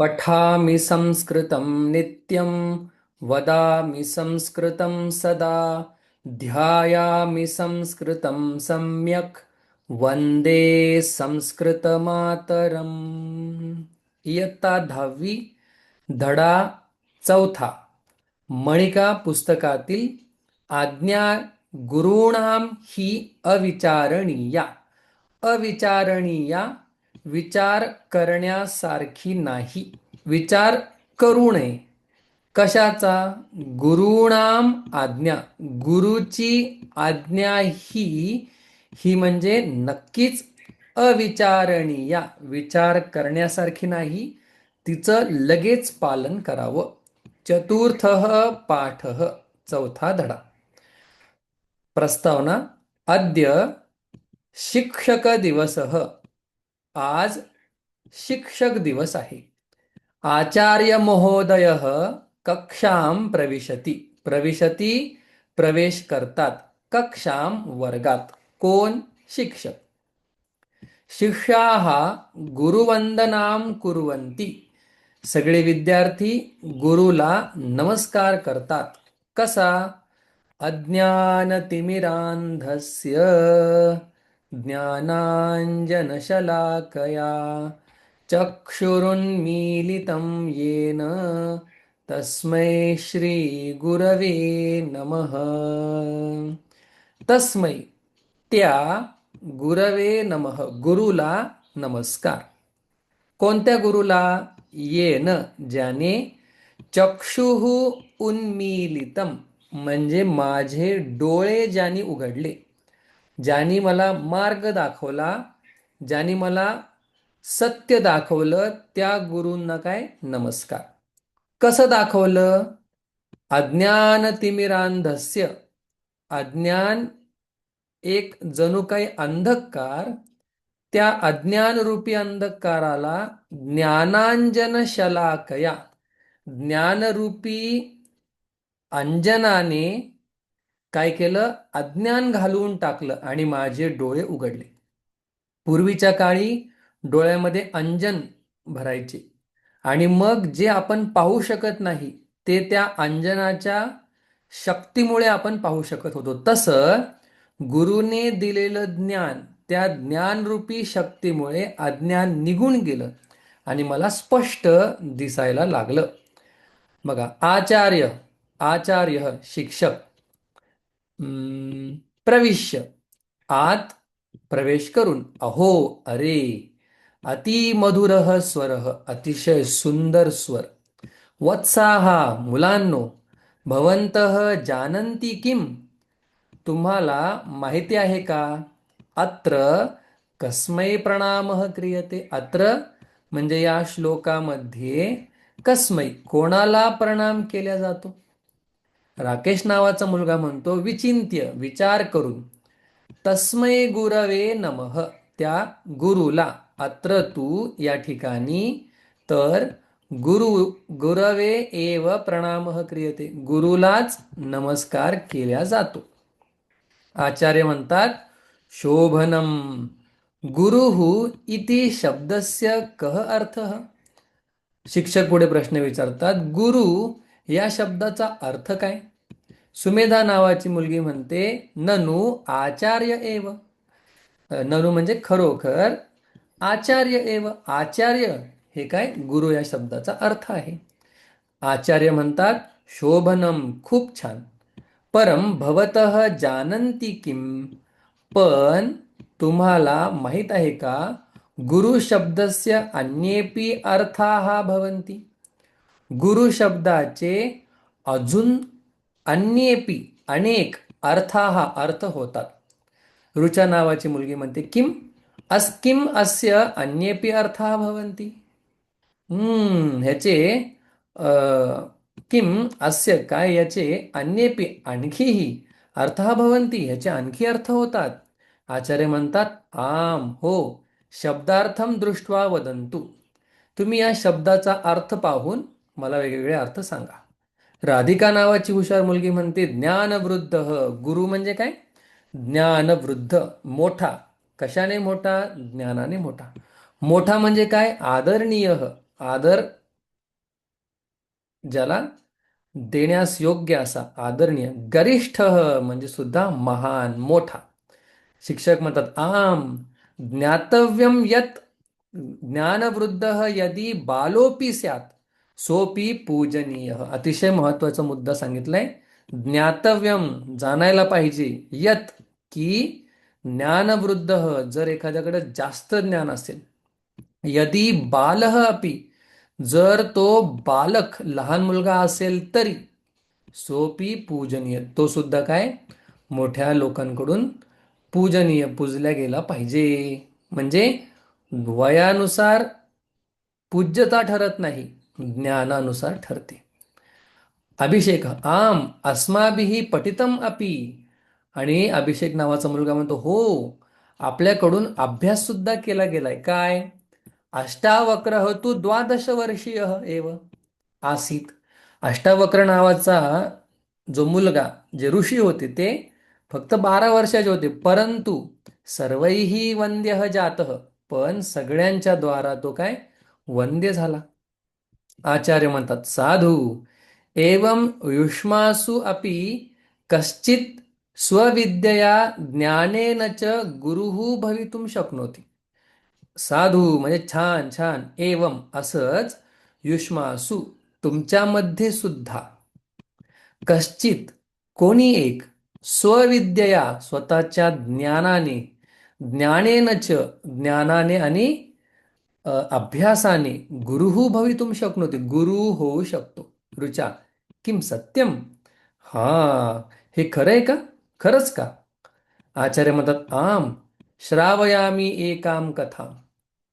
पठामि संस्कृतं नित्यं वदामि संस्कृतं सदा ध्यायामि संस्कृतं सम्यक् वन्दे संस्कृतमातरम्। इयत्ता दहावी धडा चौथा मणिका पुस्तकातील आज्ञा गुरूणाम ही अविचारणीया। अविचारणीया विचार करण्यासारखी नाही. विचार करू नये. कशाचा? गुरुणाम आज्ञा. गुरुची आज्ञा ही ही म्हणजे नक्कीच अविचारणीय. विचार करण्यासारखी नाही. तिचं लगेच पालन करावं. चतुर्थ पाठ चौथा धडा. प्रस्तावना. अद्य शिक्षक दिवस. आज शिक्षक दिवस आहे. आचार्य महोदय कक्षाम प्रविशती. प्रविशती प्रवेश करतात. कक्षाम वर्गात. कोण? शिक्षक. शिष्याः गुरुवंदनाम कुर्वन्ति. सगळे विद्यार्थी गुरुला नमस्कार करतात. कसा? अज्ञानतिमिरांधस्य ज्ञानाञ्जनशलाकया चक्षुरुन्मीलितं येन तस्मै श्रीगुरवे नमः। तस्मै त्या गुरवे नमः गुरुला नमस्कार। कोणत्या गुरुला? येन ज्याने चक्षुः उन्मीलितम म्हणजे माझे डोळे ज्याने उघडले ज्यांनी मला मार्ग दाखवला ज्यांनी मला सत्य दाखवलं त्या गुरूंना काय? नमस्कार. कसं दाखवलं? अज्ञान तिमिरांधस्य अज्ञान एक जणू काही अंधकार त्या अज्ञानरूपी अंधकाराला ज्ञानांजन शलाकया. ज्ञानरूपी अंजनाने काय केलं? अज्ञान घालवून टाकलं आणि माझे डोळे उघडले. पूर्वीच्या काळी डोळ्यामध्ये अंजन भरायचे. आणि मग जे आपण पाहू शकत नाही ते त्या अंजनाच्या शक्तीमुळे आपण पाहू शकत होतो. तसं गुरुने दिलेलं ज्ञान त्या ज्ञानरूपी शक्तीमुळे अज्ञान निघून गेलं आणि मला स्पष्ट दिसायला लागलं. बघा आचार्य आचार्य शिक्षक. प्रविश्य आत प्रवेश करून अहो अरे अतिमधुर स्वर अतिशय सुंदर स्वर वत्साहा मुलांनो भवंत जानंती किम तुम्हाला माहिती आहे का? अत्र कस्मै प्रणाम क्रियते. अत्र म्हणजे या श्लोकामध्ये कस्मै. कोणाला प्रणाम केला जातो? राकेश नावाचा मुलगा म्हणतो विचिंत्य विचार करून. तस्मै गुरवे नमः. त्या गुरुला अत्र तू या ठिकाणी तर गुरु गुरवे एव प्रणाम क्रियते. गुरुलाच नमस्कार केला जातो. आचार्य म्हणतात शोभनम. गुरुहु इति शब्दस्य कह अर्थ? शिक्षक पुढे प्रश्न विचारतात गुरु या शब्दाचा अर्थ काय? सुमेधा नावाची मुलगी म्हणते ननु आचार्य एव. ननु म्हणजे खरोखर आचार्य एव. आचार्य हे काय? गुरु या शब्दाचा अर्थ आहे. आचार्य म्हणतात शोभनम खूप छान. परम भवत जानंती किम. पण तुम्हाला माहीत आहे का? गुरु शब्दस्य अन्येपी अर्थाः भवन्ति. गुरु शब्दाचे अजून अन्येपी अनेक अर्थाः अर्थ होतात. रुचा नावाची मुलगी म्हणते किम अस किम अस्य अन्येपी अर्थाः भवन्ति? ह्याचे किम अस्य काय याचे अन्येपी आणखीही अर्थाः भवन्ति ह्याचे आणखी अर्थ होतात. आचार्य म्हणतात आम हो शब्दार्थम दृष्ट्वा वदंतु तुम्ही या शब्दाचा अर्थ पाहून मला वेगवेगळे अर्थ सांगा. राधिका नावाची हुशार मुलगी म्हणते ज्ञानवृद्ध. गुरु म्हणजे काय? ज्ञानवृद्ध. मोठा. कशाने मोठा? ज्ञानाने मोठा. मोठा म्हणजे काय? आदरणीय. आदर ज्याला देण्यास योग्य असा आदरणीय. गरिष्ठ म्हणजे सुद्धा महान मोठा. शिक्षक म्हणतात आम ज्ञातव्यम यत ज्ञानवृद्ध यदी बालोपी स्यात. सोपी पूजनीय. अतिशय महत्त्वाचा मुद्दा सांगितलाय. ज्ञातव्यम जाणायला पाहिजे. यत की ज्ञानवृद्ध जर एखाद्याकडे जास्त ज्ञान असेल यदी बालह अपि जर तो बालक लहान मुलगा असेल तरी सोपी पूजनीय. तो सुद्धा काय? मोठ्या लोकांकडून पूजनीय पूजल्या गेला पाहिजे. म्हणजे वयानुसार पूज्यता ठरत नाही. ज्ञानानुसार ठरते. अभिषेक आम अस्माभिही पठितम अपि. आणि अभिषेक नावाचा मुलगा म्हणतो हो आपल्याकडून अभ्यास सुद्धा केला गेलाय. काय? अष्टावक्र तू द्वादश वर्षीय एव. आसीत. अष्टावक्र नावाचा जो मुलगा जे ऋषी होते ते फक्त बारा वर्षाचे होते. परंतु सर्वही वंद्य जातः. पण सगळ्यांच्या द्वारा तो काय? वंद्य झाला. आचार्य म्हणतात साधू एवं युष्मासु अपि कश्चित स्वविद्यया ज्ञानेन च गुरुः भवितुम शक्नोति. साधू म्हणजे छान छान एवं असंच युष्मासु तुमच्यामध्ये सुद्धा. कश्चित कोणी एक स्वविद्यया स्वतःच्या ज्ञानाने च ज्ञानाने आणि अ, अभ्यासाने गुरुः भवितुम शक्नोति. गुरु होऊ शकतो. ऋचा किम सत्यम हा हे खरं आहे का? खरंच का? आचार्य म्हणतात आम श्रावयामी एकाम कथा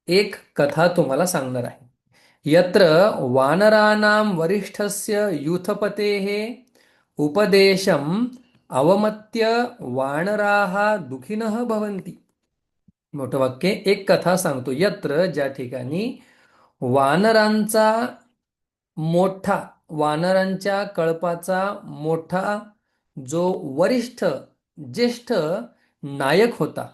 एक कथा तुम्हाला सांगणार आहे. यत्र वानराणां वरिष्ठस्य यूथपतेः उपदेशम अवमत्य वानराः दुःखिनः भवन्ति. मोठं वाक्य एक कथा सांगतो. यत्र ज्या ठिकाणी वानरांचा मोठा वानरांच्या कळपाचा मोठा जो वरिष्ठ ज्येष्ठ नायक होता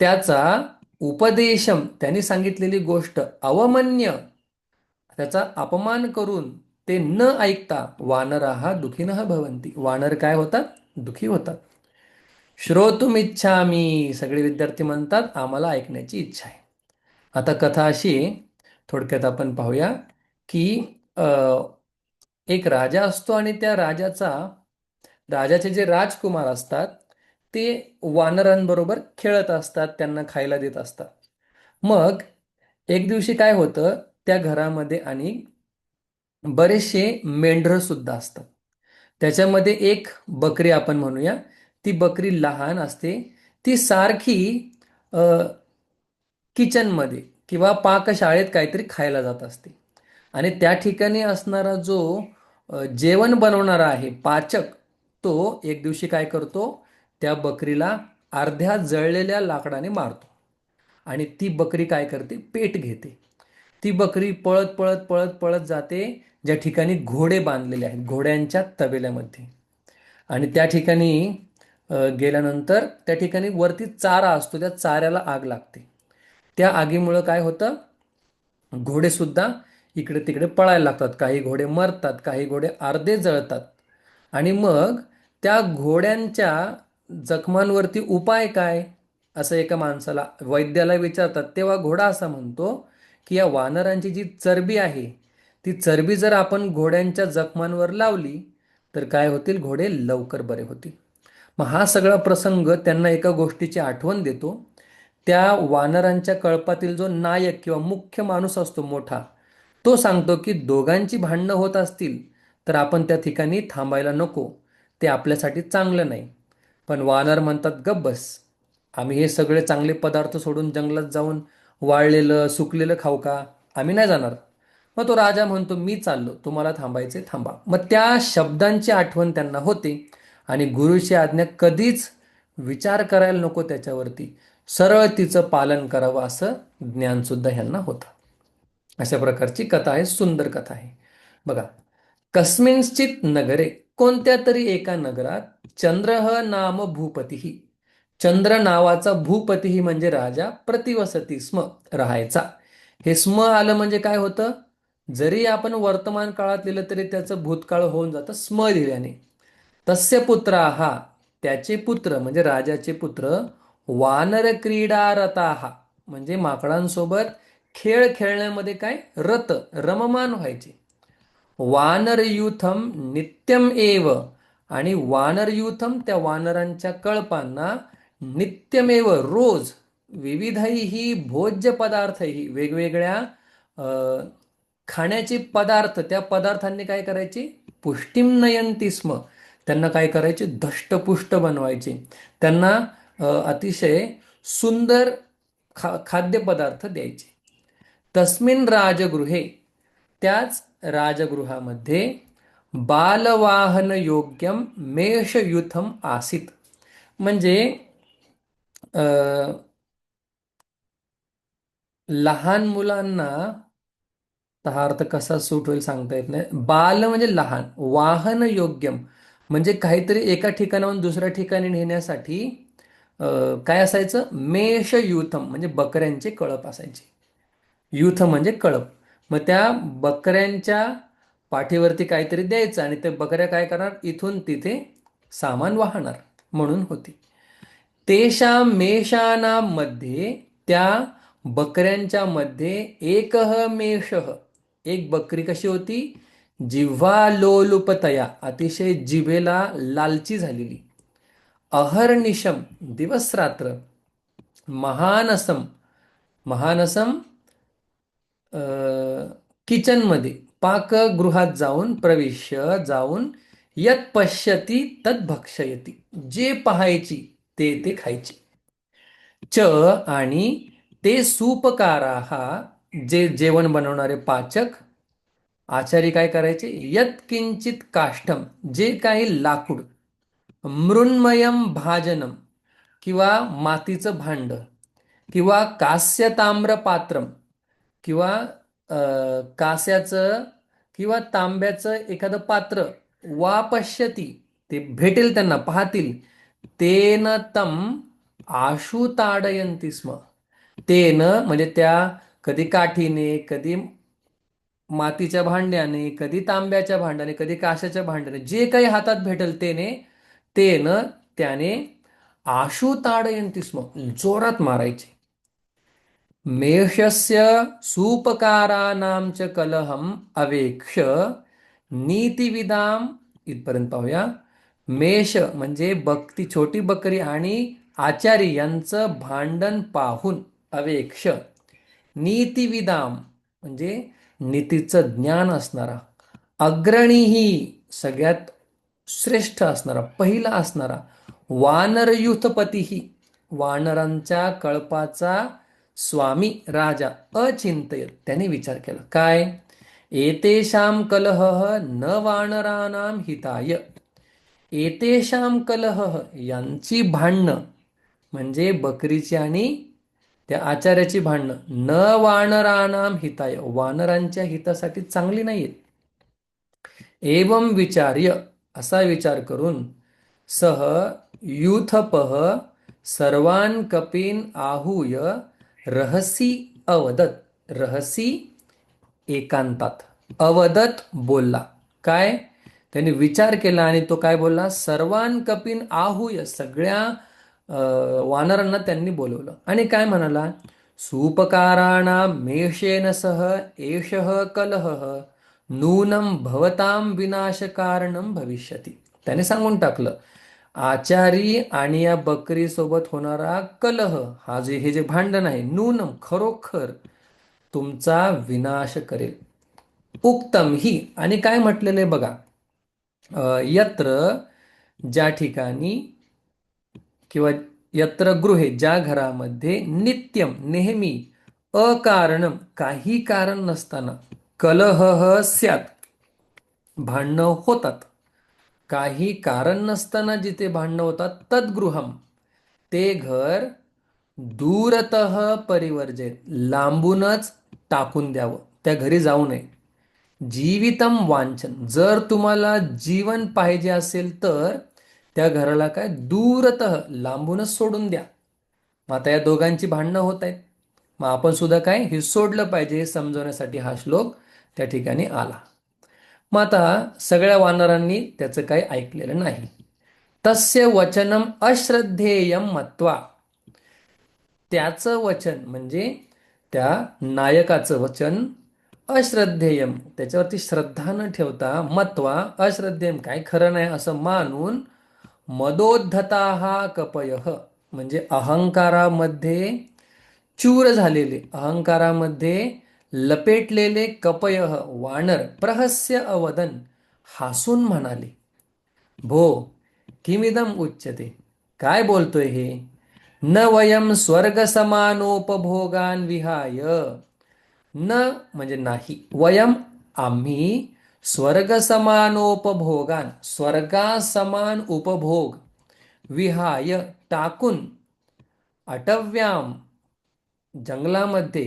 त्याचा उपदेशम त्यांनी सांगितलेली गोष्ट अवमन्य त्याचा अपमान करून ते न ऐकता वानराहा दुःखिनः भवंती. वानर काय होतात दुखी होतात श्रोतुम इच्छामी सगळे विद्यार्थी म्हणतात आम्हाला ऐकण्याची इच्छा आहे. आता कथा अशी थोडक्यात आपण पाहूया की एक राजा असतो आणि त्या राजाचा राजाचे जे राजकुमार असतात ते वानरांबरोबर खेळत असतात त्यांना खायला देत असतात. मग एक दिवशी काय होतं त्या घरामध्ये आणि बरेचसे मेंढरं सुद्धा असतात. त्याच्यामध्ये एक बकरी आपण म्हणूया ती बकरी लहान असते ती सारखी किचनमध्ये किंवा पाकशाळेत काहीतरी खायला जात असते. आणि त्या ठिकाणी असणारा जो जेवण बनवणारा आहे पाचक तो एक दिवशी काय करतो त्या बकरीला अर्ध्या जळलेल्या लाकडाने मारतो. आणि ती बकरी काय करते पेट घेते. ती बकरी पळत पळत पळत पळत जाते ज्या ठिकाणी घोडे बांधलेले आहेत घोड्यांच्या तबेल्यामध्ये. आणि त्या ठिकाणी गेल्यानंतर त्या ठिकाणी वरती चारा असतो त्या चाऱ्याला आग लागते. त्या आगीमुळं काय होतं? घोडेसुद्धा इकडे तिकडे पळायला लागतात. काही घोडे मरतात काही घोडे अर्धे जळतात. आणि मग त्या घोड्यांच्या जखमांवरती उपाय काय? असं एका माणसाला वैद्याला विचारतात. तेव्हा घोडा असा म्हणतो की या वानरांची जी चरबी आहे ती चरबी जर आपण घोड्यांच्या जखमांवर लावली तर काय होतील? घोडे लवकर बरे होतील. मग हा सगळा प्रसंग त्यांना एका गोष्टीची आठवण देतो. त्या वानरांच्या कळपातील जो नायक किंवा मुख्य माणूस असतो मोठा तो सांगतो की दोघांची भांडणं होत असतील तर आपण त्या ठिकाणी थांबायला नको ते आपल्यासाठी चांगलं नाही. पण वानर म्हणतात गब्बस आम्ही हे सगळे चांगले पदार्थ सोडून जंगलात जाऊन वाळलेलं सुकलेलं खाऊ का? आम्ही नाही जाणार. मग तो राजा म्हणतो मी चाललो तुम्हाला थांबायचे थांबा. मग त्या शब्दांची आठवण त्यांना होते. आणि गुरुची आज्ञा कधीच विचार करायला नको त्याच्यावरती. सरळ तिचं पालन करावं असं ज्ञान सुद्धा ह्यांना होतं. अशा प्रकारची कथा आहे सुंदर कथा आहे. बघा कस्मिंश्चित नगरे कोणत्या तरी एका नगरात चंद्रह नाम भूपतीही चंद्र नावाचा भूपतीही म्हणजे राजा प्रतिवसती स्म राहायचा. हे स्म आलं म्हणजे काय होतं? जरी आपण वर्तमान काळात लिहिलं तरी त्याचं भूतकाळ होऊन जातं स्म लिहिल्याने. तस्य पुत्र हा त्याचे पुत्र म्हणजे राजाचे पुत्र वानर क्रीडारताहा म्हणजे माकडांसोबत खेळ खेळण्यामध्ये काय? रत रममान व्हायचे. वानरयूथम नित्यम एव आणि वानरयूथम त्या वानरांच्या कळपांना नित्यमेव रोज विविधही भोज्य पदार्थही वेगवेगळ्या खाण्याचे पदार्थ त्या पदार्थांनी काय करायची? पुष्टीम नयंती स्म. त्यांना काय करायचे? धष्टपुष्ट बनवायचे. त्यांना अतिशय सुंदर खा खाद्यपदार्थ द्यायचे. तस्मिन राजगृहे त्याच राजगृहामध्ये बालवाहन योग्यम मेषयुथम आसित. म्हणजे लहान मुलांना हा अर्थ कसा सूट होईल सांगता येत नाही. बाल म्हणजे लहान वाहन योग्यम म्हणजे काहीतरी एका ठिकाणाहून दुसऱ्या ठिकाणी नेण्यासाठी काय असायचं? मेष युथम म्हणजे बकऱ्यांचे कळप असायचे. युथ म्हणजे कळप. मग त्या बकऱ्यांच्या पाठीवरती काहीतरी द्यायचं आणि ते बकऱ्या काय करणार? इथून तिथे सामान वाहणार म्हणून होती. तेशा मेषानामध्ये त्या बकऱ्यांच्या मध्ये एकह मेष एक बकरी कशी होती? जिव्हा लोलुपतया अतिशय जिभेला लालची झालेली. अहर्निशम दिवस रात्र महानसम महानसम किचनमध्ये पाकगृहात जाऊन प्रविश्य जाऊन यत पश्यती तद भक्षयती. जे पाहायची ते ते खायची. च आणि ते सुपकारा जे जेवण बनवणारे पाचक आचारी काय करायचे? यत किंचित काष्टम जे काही लाकूड मृन्मयम भाजनम किंवा मातीचं भांड किंवा कास्य ताम्र पात्रम किंवा कास्याचं किंवा तांब्याचं एखादं पात्र वापश्यती ते भेटेल त्यांना पाहतील. तेन तम आशु ताडयंती स्म. तेन म्हणजे त्या कधी काठीने कधी मातीच्या भांड्याने कधी तांब्याच्या भांड्याने कधी काशाच्या भांड्याने जे काही हातात भेटल तेने तेन त्याने आशु ताडयंती स्म जोरात मारायचे. मेषस्य सुपकारानां च कलहम अवेक्ष नीतिविदाम इथपर्यंत पाहूया. मेष म्हणजे बक्ती छोटी बकरी आणि आचारी यांचं भांडण पाहून अवेक्ष नीतिविदाम म्हणजे नीतीचं ज्ञान असणारा अग्रणीही सगळ्यात श्रेष्ठ असणारा पहिला असणारा वानरयुथपतीही वानरांच्या कळपाचा स्वामी राजा अचिंतयत त्याने विचार केला काय? एतेशाम कलह न वानरानाम हिताय. एतेशाम कलह यांची भांडणं म्हणजे बकरीची आणि त्या आचार्याची भांडणं. न वानरानाम हिताय. वानरांच्या हितासाठी चांगली नाहीत एवम विचार्य असा विचार करून सह युथपह सर्वान कपीन आहूय रहसी अवदत. रहसी एकांतात. अवदत बोलला. काय? त्याने विचार केला आणि तो काय बोलला? सर्वान कपीन आहूय सगळ्या वानरांना त्यांनी बोलवलं. आणि काय म्हणाला? सुपकाराणा मेषेन सह एष कलह नूनम भवताम विनाशकारणम भविष्यती. त्याने सांगून टाकलं आचारी आणि या बकरी सोबत होणारा कलह हा जे हे जे भांडण आहे नूनम खरोखर तुमचा विनाश करेल. उक्तम ही. आणि काय म्हटलेलं आहे बघा? यत्र ज्या ठिकाणी किंवा यत्र गृहे ज्या घरामध्ये नित्यम नेहमी अकारण काही कारण नसताना कलह स्यात भांडणं होतात. काही कारण नसताना जिथे भांडणं होतात तद्गृहम ते घर दूरत परिवर्जे लांबूनच टाकून द्यावं त्या घरी जाऊ नये. जीवितम वांछन जर तुम्हाला जीवन पाहिजे असेल तर त्या घराला काय? दूरत लांबूनच सोडून द्या. मग आता या दोघांची भांडणं होत आहेत. मग आपण सुद्धा काय? हे सोडलं पाहिजे हे समजवण्यासाठी हा श्लोक त्या ठिकाणी आला. मग आता सगळ्या वानरांनी त्याचं काही ऐकलेलं नाही. तस्य वचनम अश्रद्धेयम मत्वा. त्याचं वचन म्हणजे त्या नायकाचं वचन अश्रद्धेयम त्याच्यावरती श्रद्धा न ठेवता मत्वा अश्रद्धेयम काय? खरं नाही असं मानून मदोद्धता हा कपय. म्हणजे अहंकारामध्ये चूर झालेले अहंकारामध्ये लपेटलेले कपय वानर प्रहस्य अवदन हसून म्हणाले. भो किमिदम उच्यते? काय बोलतोय हे? न वयम स्वर्ग समानोपभोगान विहाय न म्हणजे नाही वयम आम्ही स्वर्ग समानोपभोगान स्वर्गासमान उपभोग विहाय टाकून अटव्याम जंगलामध्ये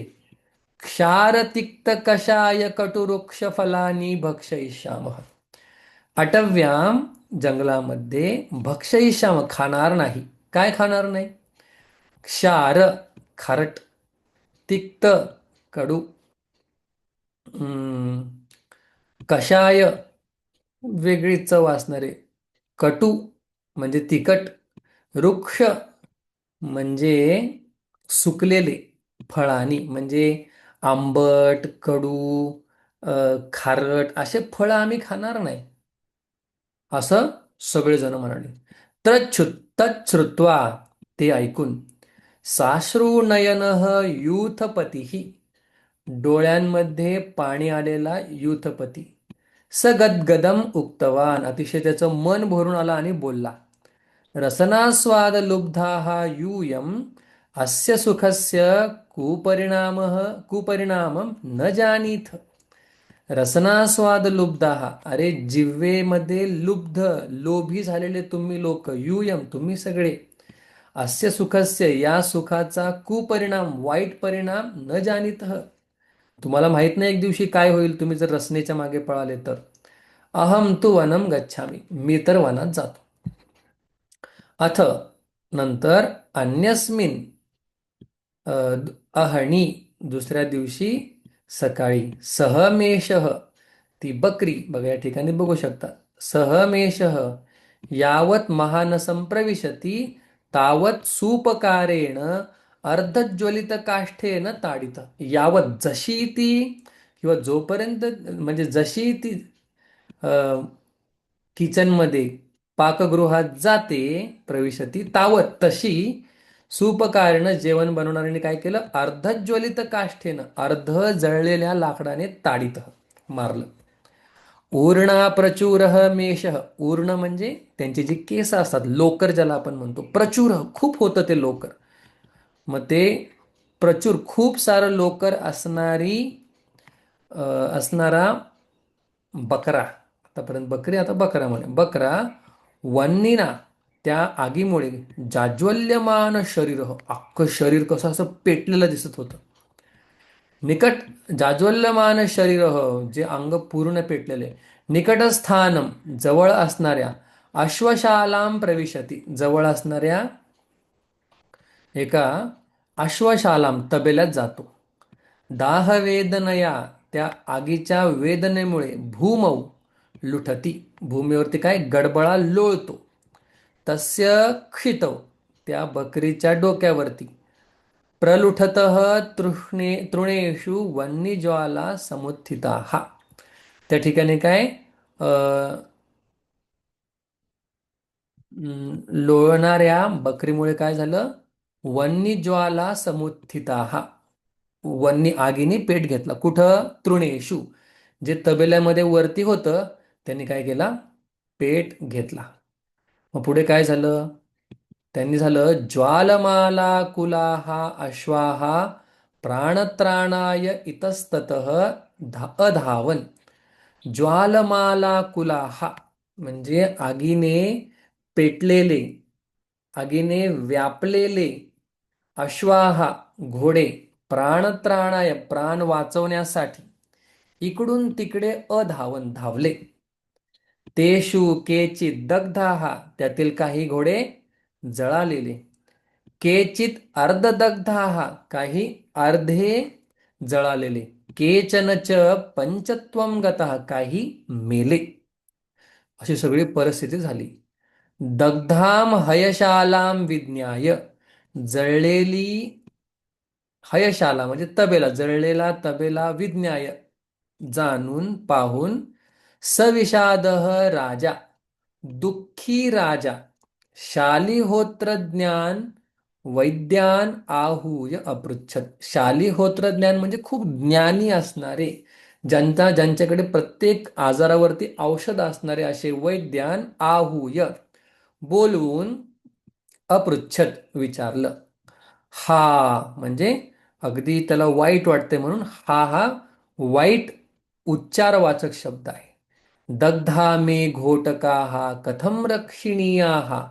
क्षारतिक्त कषाय कटुरुक्ष फलानी भक्षयिष्यामः। अटव्याम जंगलामध्ये भक्षयिष्याम खाणार नाही। काय खाणार नाही? क्षार खारट तिक्त कडू कषाय वेगळी चव असणारे. कटू म्हणजे तिखट वृक्ष म्हणजे सुकलेले फळानी म्हणजे आंबट कडू खारट असे फळं आम्ही खाणार नाही. असं सगळेजण म्हणाले. त्रच्छु तच्छ्रुत्वा ते ऐकून साश्रुनयन यूथपती डोळ्यांमध्ये पाणी आलेला यूथपती सगद्गदम उक्तवान. अतिशय त्याचं मन भरून आला आणि बोलला रसनास्वाद लुब्धा यूयम अस्य सुखस्य कुपरिणाम कुपरिणामं न जानीथ। रसनास्वाद लुब्धा अरे जिव्हेमध्ये लुब्ध लोभी झालेले तुम्ही लोक यूयम तुम्ही सगळे अस्य सुखस्य या सुखाचा कुपरिणाम वाईट परिणाम न जाणीत तुम्हाला माहीत नाही एक दिवशी काय होईल? तुम्ही जर रसनेच्या मागे पळाले तर. अहम तू वनम गच्छामी मी तर वनात जातो. अथ नंतर अन्यस्मिन अहणी दुसऱ्या दिवशी सकाळी. सहमेषः ती बकरी बघा या ठिकाणी बघू शकता. सहमेषः यावत महानसं प्रविशती तावत सूपकारेण अर्धज्वलित काष्ठेन ताडित. यावत जशी ती किंवा जोपर्यंत म्हणजे जशी ती किचनमध्ये पाकगृहात जाते प्रविशती तावत. तशी सूपकारण जेवण बनवणाऱ्याने काय केलं? अर्धज्वलित काष्ठेनं अर्ध जळलेल्या लाकडाने ताडित मारलं. ऊर्णा प्रचुर मेष. ऊर्ण म्हणजे त्यांचे जे केस असतात लोकर ज्याला आपण म्हणतो प्रचुर. खूप होतं ते लोकर. मग ते प्रचूर खूप सारं लोकर असणारी असणारा बकरा. आतापर्यंत बकरी आता बकरा म्हणे. बकरा वन्नीना त्या आगीमुळे जाज्वल्यमान शरीर हो. अख्खं शरीर कसं असं पेटलेलं दिसत होतं. निकट जाज्वल्यमान शरीर हो, जे अंग पूर्ण पेटलेले. निकटस्थानम जवळ असणाऱ्या अश्वशालाम प्रविशती. जवळ असणाऱ्या एका अश्वशालाम तबेल्यात जातो. दाह वेदनया त्या आगीच्या वेदनेमुळे भूमौ लुठती. भूमीवरती काय? गडबडा लोळतो. तस्य क्षितव त्या बकरीच्या डोक्यावरती. प्रलुठत तृष्णे तृणेषु वन्यज्वाला समुत्थिता. हा त्या ठिकाणी काय? अं, लोळणाऱ्या बकरीमुळे काय झालं? वन्यज्वाला समुत्थिता. वन्नी वन्य आगीने पेट घेतला. कुठं? तृणेषु जे तबेल्यामध्ये वरती होतं त्यांनी काय केला? पेट घेतला. मग पुढे काय झालं? त्यांनी झालं ज्वालमाला कुलाहा अश्वाहा प्राणत्राणाय इतस्ततः धा अधावन. ज्वालमाला कुलाहा म्हणजे आगीने पेटलेले आगीने व्यापलेले अश्वाहा घोडे प्राणत्राणाय प्राण वाचवण्यासाठी इकडून तिकडे अधावन धावले. तेषु केचित दग्धाहा त्यातील काही घोडे जळालेले. केचित अर्धदग्धाहा काही अर्धे जळालेले. केचन च पंचत्वं गतः काही मेले. अशी सगळी परिस्थिती झाली. दग्धाम हयशालाम विज्ञाय. जळलेली हयशाला म्हणजे तबेला जळलेला तबेला विज्ञाय जाणून पाहून सविषाद राजा दुःखी राजा शालिहोत्र ज्ञान वैद्यान आहूय अपृच्छत शालिहोत्र ज्ञान म्हणजे खूप ज्ञानी असणारे ज्यांचा ज्यांच्याकडे प्रत्येक आजारावरती औषध असणारे असे वैद्यान आहूय बोलवून अपृच्छत विचारलं. हा म्हणजे अगदी त्याला वाईट वाटते म्हणून हा हा वाईट उच्चारवाचक शब्द आहे. दग्धा मे घोटका हा कथम रक्षिणीया हा.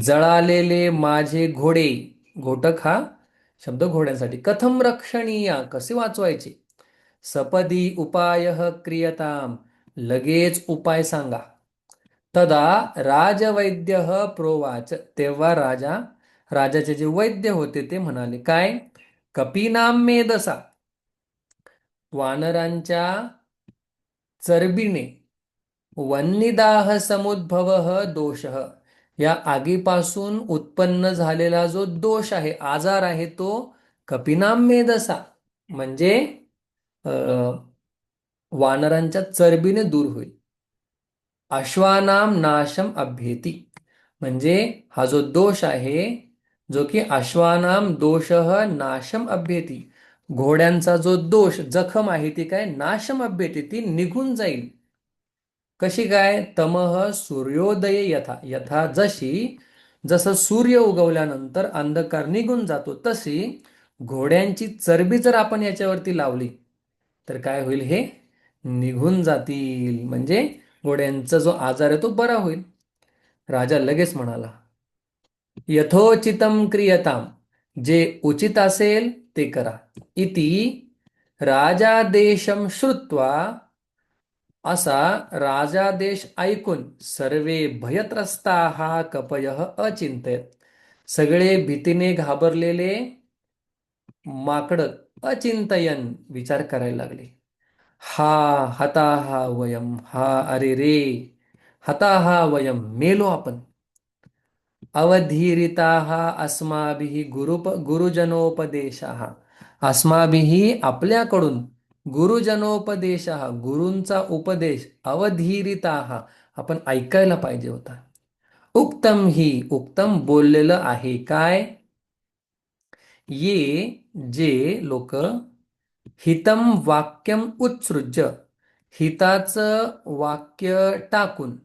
जळालेले माझे घोडे. घोटक हा शब्द घोड्यांसाठी. कथम रक्षणीया कसे वाचवायचे? सपदी उपाय क्रियताम. लगेच उपाय सांगा. तदा राजवैद्य प्रोवाच. तेव्हा राजा राजाचे जे वैद्य होते ते म्हणाले काय? कपिनाम मेदसा. वानरांच्या चरबीने वन्निदाह समुद्भव दोष. या आगीपासून उत्पन्न झालेला जो दोष आहे आजार आहे तो कपिनाम मेदसा. म्हणजे वानरांच्या चरबीने दूर होईल. अश्वानाम नाशम अभ्येती. म्हणजे हा जो दोष आहे जो की अश्वानाम दोष नाशम अभ्येती. घोड्यांचा जो दोष जखम आहे ती काय? नाशम अभ्येती ती निघून जाईल. कशी काय? तमह सूर्योदय यथा. यथा जशी जसं सूर्य उगवल्यानंतर अंधकार निघून जातो तशी घोड्यांची चरबी जर आपण याच्यावरती लावली तर काय होईल हे? निघून जातील. म्हणजे घोड्यांचा जो आजार आहे तो बरा होईल. राजा लगेच म्हणाला यथोचितम क्रियताम जे उचित असेल ते करा. इति राजादेशम श्रुत्वा असा राजादेश ऐकून सर्वे भयत्रस्ता हा कपय अचिंतयत सगळे भीतीने घाबरलेले माकड अचिंतयन विचार करायला लागले. हा हता हा वयम हा अरे रे. हता हा वयम मेलो आपण. अवधीरिता अस्माभिः गुरुप गुरुजनोपदेशा. अस्माभिः आपल्याकडून गुरुजनोपदेश गुरूंचा उपदेश अवधीरिता आपण ऐकायला पाहिजे होता. उक्तम ही उक्तम बोललेलं आहे काय? ये जे लोक हितम वाक्यम उत्सृज्य। हिताचं वाक्य टाकून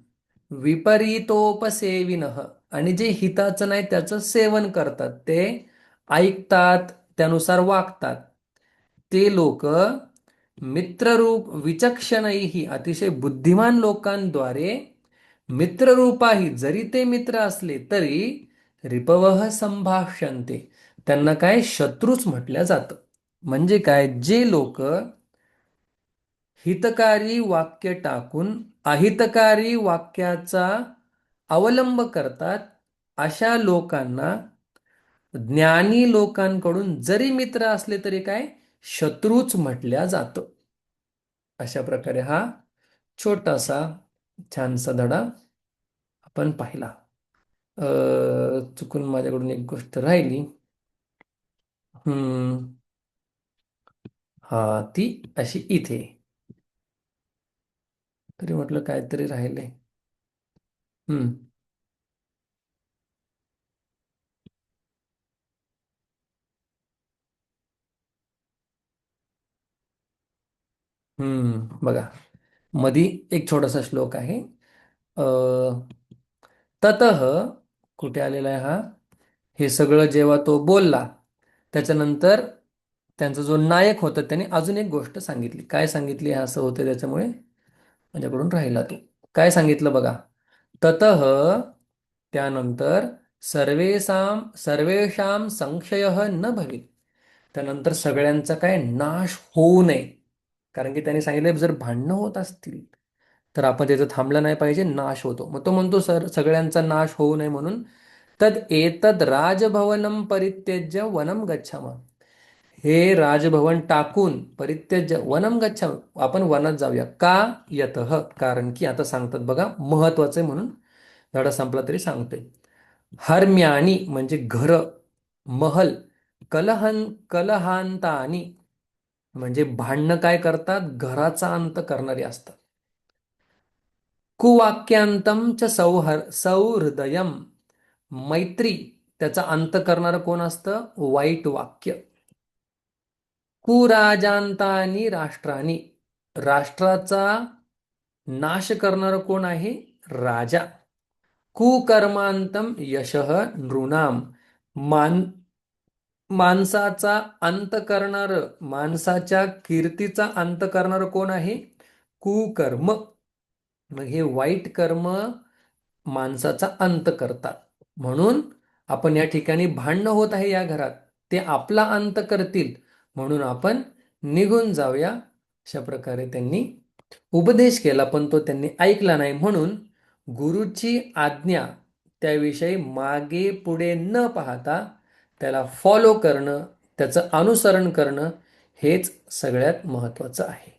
विपरीतोपसेविन आणि जे हिताचं नाही त्याचं सेवन करतात ते ऐकतात त्यानुसार वागतात. ते लोक मित्ररूप विचक्षणही अतिशय बुद्धिमान लोकांद्वारे मित्ररूपाही जरी ते मित्र असले तरी रिपवह संभाषणते त्यांना काय? शत्रूच म्हटलं जातं. म्हणजे काय? जे लोक हितकारी वाक्य टाकून अहितकारी वाक्याचा अवलंब करतात अशा लोकांना ज्ञानी लोकांकडून जरी मित्र असले तरी काय? शत्रूच म्हटल्या जातं. अशा प्रकारे हा छोटासा छानसा धडा आपण पाहिला. चुकून माझ्याकडून एक गोष्ट राहिली. हम्म ती अशी इथे. तरी म्हटलं काहीतरी राहिले हम्म. हम्म बघा. मधी एक छोटासा श्लोक आहे. तत कुठे आलेला आहे हा? हे सगळं जेव्हा तो बोलला त्याच्यानंतर त्यांचा जो नायक होता त्याने अजून एक गोष्ट सांगितली. काय सांगितली? असं होतं त्याच्यामुळे माझ्याकडून राहिला तो. काय सांगितलं बघा? तत त्यानंतर सर्वेसाम सर्वेशाम संशय न भवेल त्यानंतर सगळ्यांचा काय नाश होऊ नये. कारण की त्यांनी सांगितलं जर भांडणं होत असतील तर आपण त्याचं थांबलं नाही पाहिजे नाश होतो. मग तो म्हणतो सर सगळ्यांचा नाश होऊ नये म्हणून. तद एतद राजभवनम परित्यज्य वनम गच्छाम. हे राजभवन टाकून परित्यज्य वनम गच्छा आपण वनात जाऊया. का यतः? कारण की आता सांगतात बघा महत्वाचं आहे म्हणून धडा संपला तरी सांगतोय. हरम्यानी म्हणजे घर महल कलहन कलहांतानी म्हणजे भांडणं काय करतात? घराचा अंत करणारी असतात. कुवाक्यांतम च सौहर सौहृदयम मैत्री त्याचा अंत करणारं कोण असतं? वाईट वाक्य. कुराजांतानी राष्ट्रानी. राष्ट्राचा नाश करणारं कोण आहे? राजा. कुकर्मांतम यशः नृणाम. मान माणसाचा अंत करणारं माणसाच्या कीर्तीचा अंत करणारं कोण आहे? कुकर्म. मग हे वाईट कर्म माणसाचा अंत करतात. म्हणून आपण या ठिकाणी भांडणं होत आहे या घरात. ते आपला अंत करतील. म्हणून आपण निघून जाऊया. अशा प्रकारे त्यांनी उपदेश केला पण तो त्यांनी ऐकला नाही. म्हणून गुरुची आज्ञा त्याविषयी मागे पुढे न पाहता त्याला फॉलो करणं त्याचं अनुसरण करणं हेच सगळ्यात महत्त्वाचं आहे.